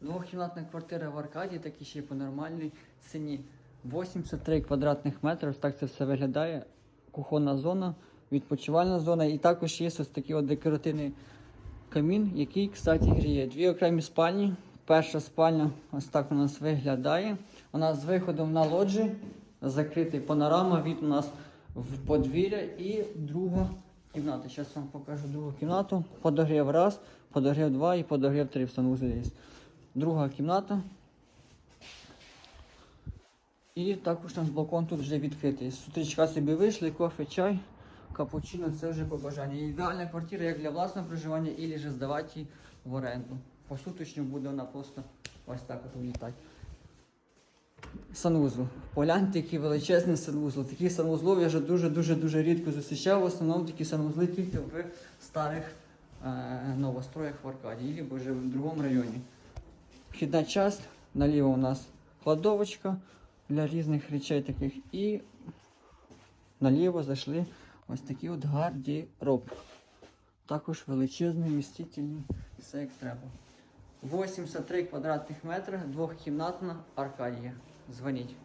Двохкімнатна квартира в Аркаді, так і ще й по нормальній ціні. 83 квадратних метри, так це все виглядає. Кухонна зона, відпочивальна зона. І також є ось такий от декоративний камін, який, кстати, гріє. Дві окремі спальні. Перша спальня ось так у нас виглядає. Вона з виходом на лоджі, закритий панорама, від у нас в подвір'я і друга кімната. Зараз вам покажу другу кімнату. Подогрів раз, подогрів два і подогрів три в санвузлі є. Друга кімната. І також наш балкон тут вже відкритий. З утрічка собі вийшли, кофе, чай, капучино це вже по бажанню. Ідеальна квартира як для власного проживання, і же здавати її в оренду. По суточню буде вона просто ось так от влітати. Санвузол. Погляньте, який величезний санвузол. Такі санвузлов я вже дуже-дуже-дуже рідко зустрічав. В основному такі санвузли тільки в старих е, новостроях в Аркадії, або вже в другому районі. Вхідна часть, наліво у нас кладовочка для різних речей таких. І наліво зайшли ось такі от гардероб. Також величезний, містительний, все як треба. 83 квадратних метри, двохкімнатна Аркадія. Дзвоніть.